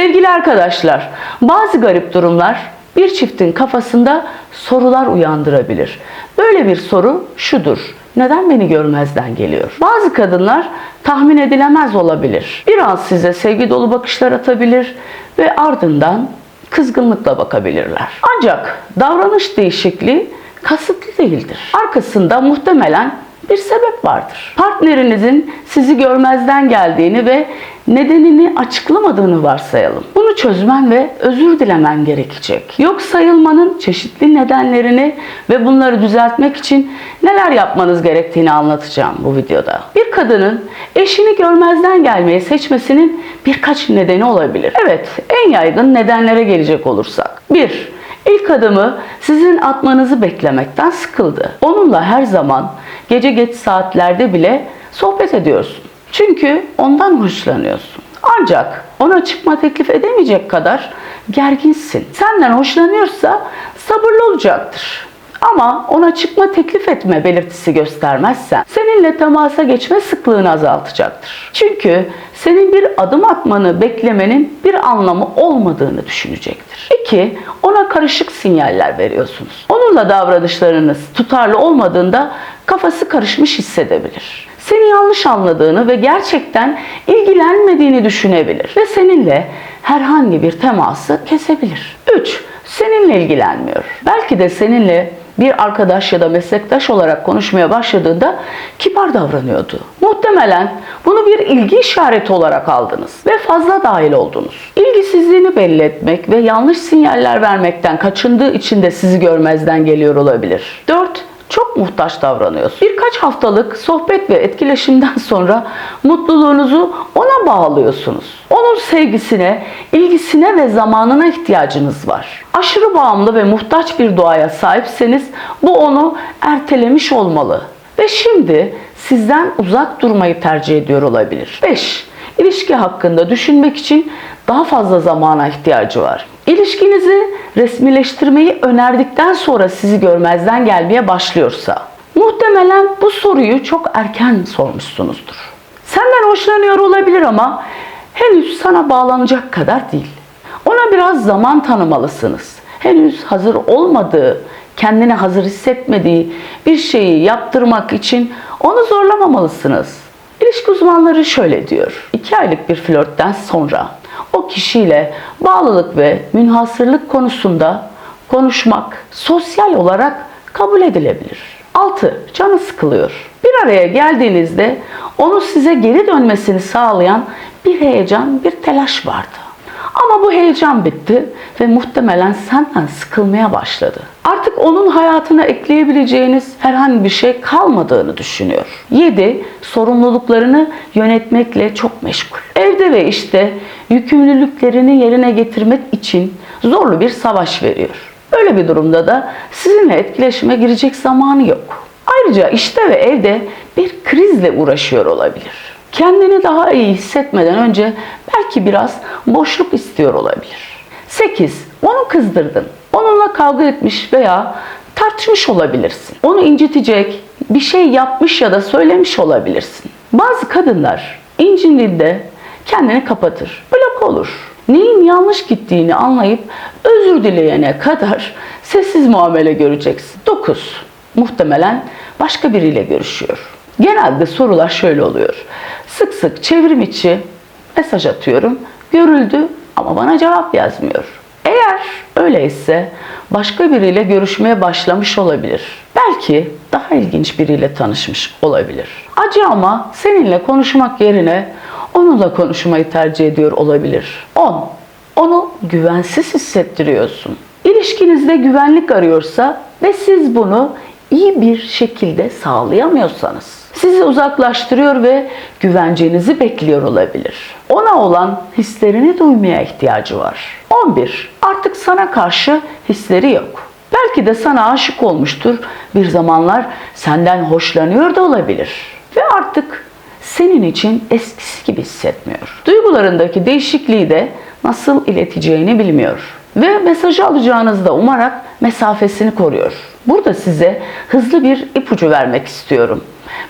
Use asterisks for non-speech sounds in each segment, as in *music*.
Sevgili arkadaşlar, bazı garip durumlar bir çiftin kafasında sorular uyandırabilir. Böyle bir soru şudur. Neden beni görmezden geliyor? Bazı kadınlar tahmin edilemez olabilir. Bir an size sevgi dolu bakışlar atabilir ve ardından kızgınlıkla bakabilirler. Ancak davranış değişikliği kasıtlı değildir. Arkasında muhtemelen bir sebep vardır. Partnerinizin sizi görmezden geldiğini ve nedenini açıklamadığını varsayalım. Bunu çözmen ve özür dilemen gerekecek. Yok sayılmanın çeşitli nedenlerini ve bunları düzeltmek için neler yapmanız gerektiğini anlatacağım bu videoda. Bir kadının eşini görmezden gelmeyi seçmesinin birkaç nedeni olabilir. Evet, en yaygın nedenlere gelecek olursak. 1. İlk adımı sizin atmanızı beklemekten sıkıldı. Onunla her zaman gece geç saatlerde bile sohbet ediyorsun. Çünkü ondan hoşlanıyorsun. Ancak ona çıkma teklif edemeyecek kadar gerginsin. Senden hoşlanıyorsa sabırlı olacaktır. Ama ona çıkma teklif etme belirtisi göstermezsen seninle temasa geçme sıklığını azaltacaktır. Çünkü senin bir adım atmanı beklemenin bir anlamı olmadığını düşünecektir. 2. Ona karışık sinyaller veriyorsunuz. Onunla davranışlarınız tutarlı olmadığında kafası karışmış hissedebilir. Seni yanlış anladığını ve gerçekten ilgilenmediğini düşünebilir ve seninle herhangi bir teması kesebilir. 3. Seninle ilgilenmiyor. Belki de seninle bir arkadaş ya da meslektaş olarak konuşmaya başladığında kibar davranıyordu. Muhtemelen bunu bir ilgi işareti olarak aldınız ve fazla dahil oldunuz. İlgisizliğini belli etmek ve yanlış sinyaller vermekten kaçındığı için de sizi görmezden geliyor olabilir. 4 çok muhtaç davranıyorsun. Birkaç haftalık sohbet ve etkileşimden *laughs* sonra mutluluğunuzu ona bağlıyorsunuz. Onun sevgisine, ilgisine ve zamanına ihtiyacınız var. Aşırı bağımlı ve muhtaç bir doğaya sahipseniz bu onu ertelemiş olmalı. Ve şimdi sizden uzak durmayı tercih ediyor olabilir. 5. İlişki hakkında düşünmek için daha fazla zamana ihtiyacı var. İlişkinizi resmileştirmeyi önerdikten sonra sizi görmezden gelmeye başlıyorsa, muhtemelen bu soruyu çok erken sormuşsunuzdur. Senden hoşlanıyor olabilir ama henüz sana bağlanacak kadar değil. Ona biraz zaman tanımalısınız. Henüz hazır olmadığı, kendine hazır hissetmediği bir şeyi yaptırmak için onu zorlamamalısınız. İlişki uzmanları şöyle diyor. 2 aylık bir flörtten sonra o kişiyle bağlılık ve münhasırlık konusunda konuşmak sosyal olarak kabul edilebilir. 6. Canı sıkılıyor. Bir araya geldiğinizde onu size geri dönmesini sağlayan bir heyecan, bir telaş vardı. Ama bu heyecan bitti ve muhtemelen senden sıkılmaya başladı. Artık onun hayatına ekleyebileceğiniz herhangi bir şey kalmadığını düşünüyor. 7. Sorumluluklarını yönetmekle çok meşgul. Evde ve işte yükümlülüklerini yerine getirmek için zorlu bir savaş veriyor. Böyle bir durumda da sizinle etkileşime girecek zamanı yok. Ayrıca işte ve evde bir krizle uğraşıyor olabilir. Kendini daha iyi hissetmeden önce belki biraz boşluk istiyor olabilir. 8. Onu kızdırdın. Onunla kavga etmiş veya tartışmış olabilirsin. Onu incitecek bir şey yapmış ya da söylemiş olabilirsin. Bazı kadınlar incindiğinde kendini kapatır. Blok olur. Neyin yanlış gittiğini anlayıp özür dileyene kadar sessiz muamele göreceksin. 9. Muhtemelen başka biriyle görüşüyor. Genelde sorular şöyle oluyor. Sık sık çevrim içi mesaj atıyorum. Görüldü ama bana cevap yazmıyor. Eğer öyleyse başka biriyle görüşmeye başlamış olabilir. Belki daha ilginç biriyle tanışmış olabilir. Acı ama seninle konuşmak yerine onunla konuşmayı tercih ediyor olabilir. 10. Onu güvensiz hissettiriyorsun. İlişkinizde güvenlik arıyorsa ve siz bunu iyi bir şekilde sağlayamıyorsanız sizi uzaklaştırıyor ve güvencenizi bekliyor olabilir. Ona olan hislerini duymaya ihtiyacı var. 11. Artık sana karşı hisleri yok. Belki de sana aşık olmuştur. Bir zamanlar senden hoşlanıyor da olabilir. Ve artık senin için eskisi gibi hissetmiyor. Duygularındaki değişikliği de nasıl ileteceğini bilmiyor. Ve mesajı alacağınızda umarak mesafesini koruyor. Burada size hızlı bir ipucu vermek istiyorum.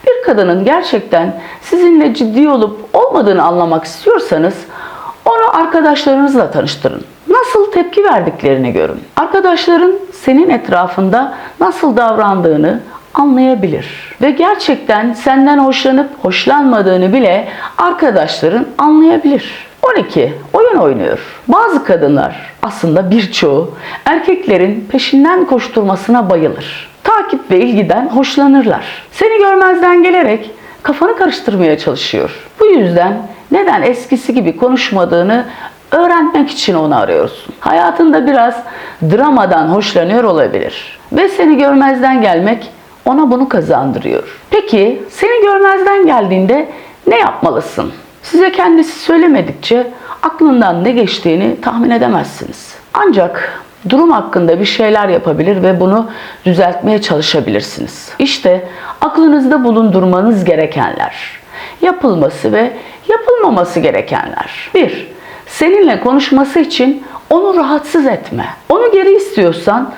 Bir kadının gerçekten sizinle ciddi olup olmadığını anlamak istiyorsanız Onu arkadaşlarınızla tanıştırın. Nasıl tepki verdiklerini görün. Arkadaşların senin etrafında nasıl davrandığını anlayabilir. Ve gerçekten senden hoşlanıp hoşlanmadığını bile arkadaşların anlayabilir. 12. Oyun oynuyor. Bazı kadınlar aslında birçoğu erkeklerin peşinden koşturmasına bayılır. Takip ve ilgiden hoşlanırlar. Seni görmezden gelerek kafanı karıştırmaya çalışıyor. Bu yüzden neden eskisi gibi konuşmadığını öğrenmek için onu arıyorsun. Hayatında biraz dramadan hoşlanıyor olabilir. Ve seni görmezden gelmek ona bunu kazandırıyor. Peki seni görmezden geldiğinde ne yapmalısın? Size kendisi söylemedikçe aklından ne geçtiğini tahmin edemezsiniz. Ancak durum hakkında bir şeyler yapabilir ve bunu düzeltmeye çalışabilirsiniz. İşte aklınızda bulundurmanız gerekenler. Yapılması ve yapılmaması gerekenler. 1. Seninle konuşması için onu rahatsız etme. Onu geri istiyorsan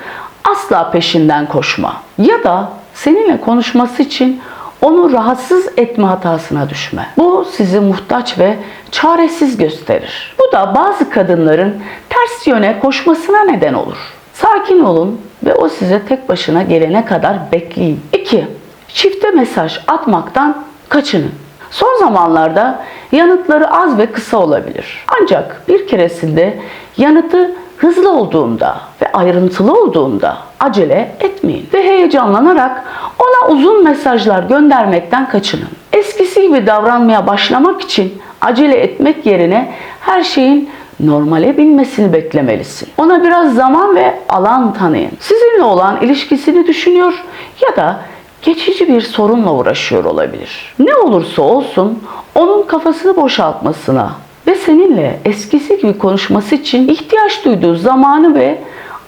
asla peşinden koşma. Ya da seninle konuşması için onu rahatsız etme hatasına düşme. Bu sizi muhtaç ve çaresiz gösterir. Bu da bazı kadınların ters yöne koşmasına neden olur. Sakin olun ve o size tek başına gelene kadar bekleyin. 2. Çifte mesaj atmaktan kaçının. Son zamanlarda yanıtları az ve kısa olabilir. Ancak bir keresinde yanıtı hızlı olduğunda ve ayrıntılı olduğunda acele etmeyin ve heyecanlanarak ona uzun mesajlar göndermekten kaçının. Eskisi gibi davranmaya başlamak için acele etmek yerine her şeyin normale binmesini beklemelisin. Ona biraz zaman ve alan tanıyın. Sizinle olan ilişkisini düşünüyor ya da geçici bir sorunla uğraşıyor olabilir. Ne olursa olsun onun kafasını boşaltmasına ve seninle eskisi gibi konuşması için ihtiyaç duyduğu zamanı ve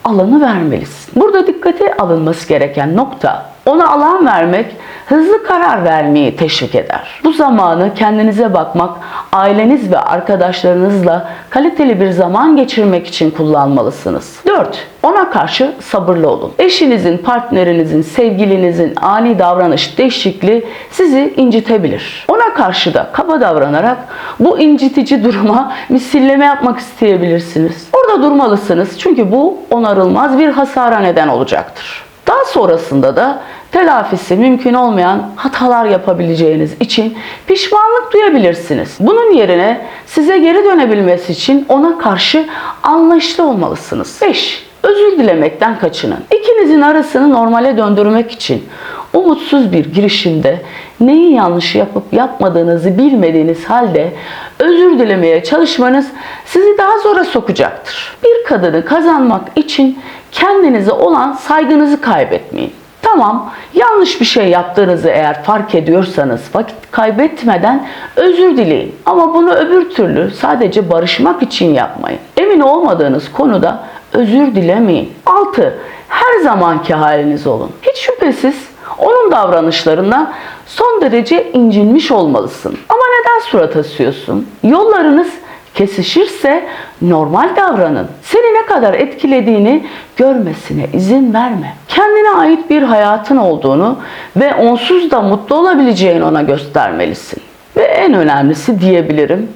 alanı vermelisin. Burada dikkate alınması gereken nokta ona alan vermek hızlı karar vermeyi teşvik eder. Bu zamanı kendinize bakmak, aileniz ve arkadaşlarınızla kaliteli bir zaman geçirmek için kullanmalısınız. 4. Ona karşı sabırlı olun. Eşinizin, partnerinizin, sevgilinizin ani davranış değişikliği sizi incitebilir. Karşı da kaba davranarak bu incitici duruma misilleme yapmak isteyebilirsiniz. Orada durmalısınız çünkü bu onarılmaz bir hasara neden olacaktır. Daha sonrasında da telafisi mümkün olmayan hatalar yapabileceğiniz için pişmanlık duyabilirsiniz. Bunun yerine size geri dönebilmesi için ona karşı anlayışlı olmalısınız. 5. Özür dilemekten kaçının. İkinizin arasını normale döndürmek için umutsuz bir girişimde neyi yanlış yapıp yapmadığınızı bilmediğiniz halde özür dilemeye çalışmanız sizi daha zora sokacaktır. Bir kadını kazanmak için kendinize olan saygınızı kaybetmeyin. Tamam, yanlış bir şey yaptığınızı eğer fark ediyorsanız vakit kaybetmeden özür dileyin. Ama bunu öbür türlü sadece barışmak için yapmayın. Emin olmadığınız konuda özür dilemeyin. 6. Her zamanki haliniz olun. Hiç şüphesiz onun davranışlarından son derece incinmiş olmalısın. Ama neden surat asıyorsun? Yollarınız kesişirse normal davranın. Seni ne kadar etkilediğini görmesine izin verme. Kendine ait bir hayatın olduğunu ve onsuz da mutlu olabileceğini ona göstermelisin. Ve en önemlisi diyebilirim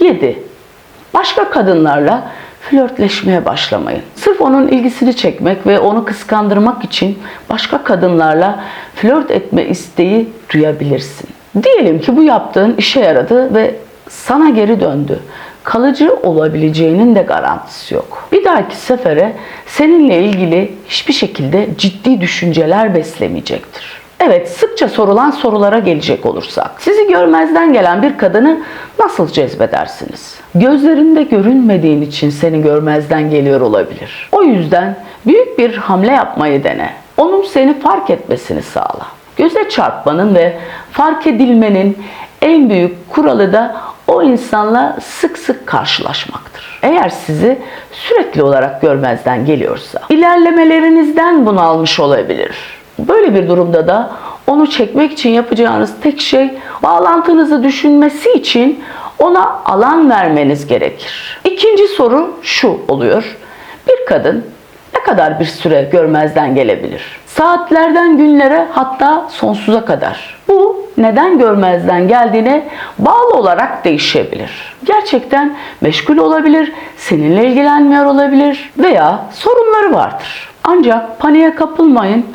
7. Başka kadınlarla flörtleşmeye başlamayın. Sırf onun ilgisini çekmek ve onu kıskandırmak için başka kadınlarla flört etme isteği duyabilirsin. Diyelim ki bu yaptığın işe yaradı ve sana geri döndü. Kalıcı olabileceğinin de garantisi yok. Bir dahaki sefere seninle ilgili hiçbir şekilde ciddi düşünceler beslemeyecektir. Evet, sıkça sorulan sorulara gelecek olursak. Sizi görmezden gelen bir kadını nasıl cezbedersiniz? Gözlerinde görünmediğin için seni görmezden geliyor olabilir. O yüzden büyük bir hamle yapmayı dene. Onun seni fark etmesini sağla. Göze çarpmanın ve fark edilmenin en büyük kuralı da o insanla sık sık karşılaşmaktır. Eğer sizi sürekli olarak görmezden geliyorsa, ilerlemelerinizden bunu almış olabilir. Böyle bir durumda da onu çekmek için yapacağınız tek şey bağlantınızı düşünmesi için ona alan vermeniz gerekir. İkinci soru şu oluyor. Bir kadın ne kadar bir süre görmezden gelebilir? Saatlerden günlere hatta sonsuza kadar. Bu neden görmezden geldiğine bağlı olarak değişebilir. Gerçekten meşgul olabilir, seninle ilgilenmiyor olabilir veya sorunları vardır. Ancak paniğe kapılmayın,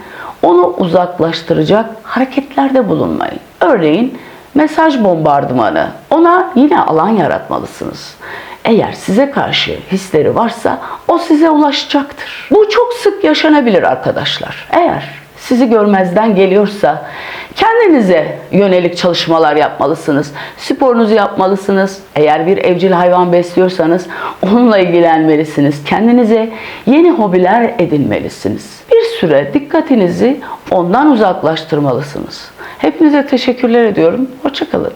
onu uzaklaştıracak hareketlerde bulunmayın. Örneğin mesaj bombardımanı. Ona yine alan yaratmalısınız. Eğer size karşı hisleri varsa o size ulaşacaktır. Bu çok sık yaşanabilir arkadaşlar. Eğer sizi görmezden geliyorsa kendinize yönelik çalışmalar yapmalısınız. Sporunuzu yapmalısınız. Eğer bir evcil hayvan besliyorsanız onunla ilgilenmelisiniz. Kendinize yeni hobiler edinmelisiniz. Bir süre dikkatinizi ondan uzaklaştırmalısınız. Hepinize teşekkürler ediyorum. Hoşçakalın.